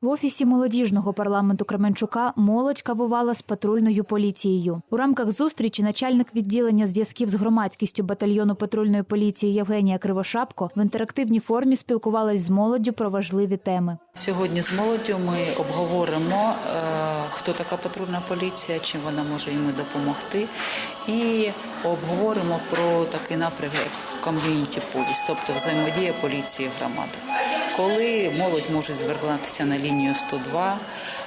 В офісі молодіжного парламенту Кременчука молодь кавувала з патрульною поліцією. У рамках зустрічі начальник відділення зв'язків з громадськістю батальйону патрульної поліції Євгенія Кривошапко в інтерактивній формі спілкувалась з молоддю про важливі теми. Сьогодні з молоддю ми обговоримо, е, хто така патрульна поліція, чим вона може йому допомогти, і обговоримо про такий напрям, як ком'юніті поліс, тобто взаємодія поліції громади. Коли молодь може звертатися на лінію 102,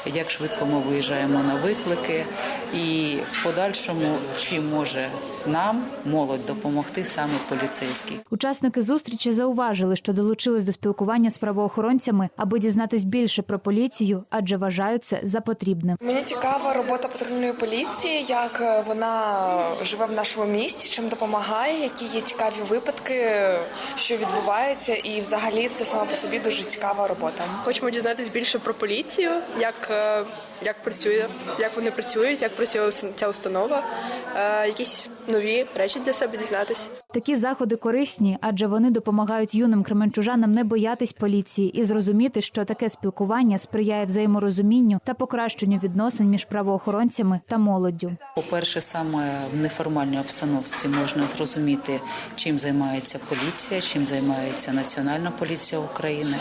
як швидко ми виїжджаємо на виклики, і в подальшому чим може нам молодь допомогти саме поліцейський. Учасники зустрічі зауважили, що долучились до спілкування з правоохоронцями, аби дізнатись більше про поліцію, адже вважають це за потрібне. Мені цікава робота патрульної поліції, як е, вона живе в нашому місті, чим допомагає, які є цікаві випадки, що відбувається, і взагалі це сама по собі дуже цікава робота. Хочемо дізнатися більше про поліцію, як, е, як працює, як вони працюють, як працює ця установа, е, якісь нові речі для себе дізнатися. Такі заходи корисні, адже вони допомагають юним кременчужанам не боятись поліції і зрозуміти, що таке спілкування сприяє взаєморозумінню та покращенню відносин між правоохоронцями та молоддю. По-перше, саме в неформальній обстановці можна зрозуміти, чим займається поліція, чим займається Національна поліція України.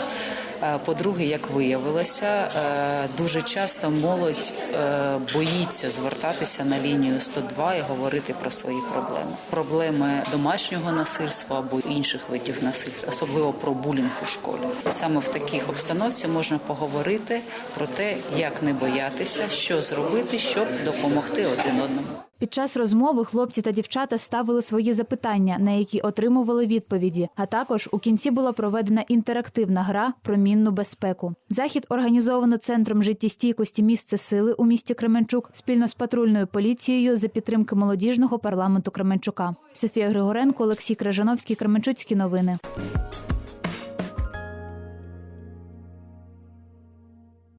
Е, По-друге, як виявилося, е, дуже часто молодь е, боїться звертатися на лінію 102 і говорити про свої проблеми. Проблеми домашнього насильства або інших видів насильства, особливо про булінг у школі. І саме в таких обстановці можна поговорити про те, як не боятися, що зробити, щоб допомогти один одному. Під час розмови хлопці та дівчата ставили свої запитання, на які отримували відповіді. А також у кінці була проведена інтерактивна гра про мінну безпеку. Захід організовано центром життєстійкості місце сили у місті Кременчук спільно з патрульною поліцією за підтримки молодіжного парламенту Кременчука. Софія Григоренко, Олексій Крижановський, Кременчуцькі новини.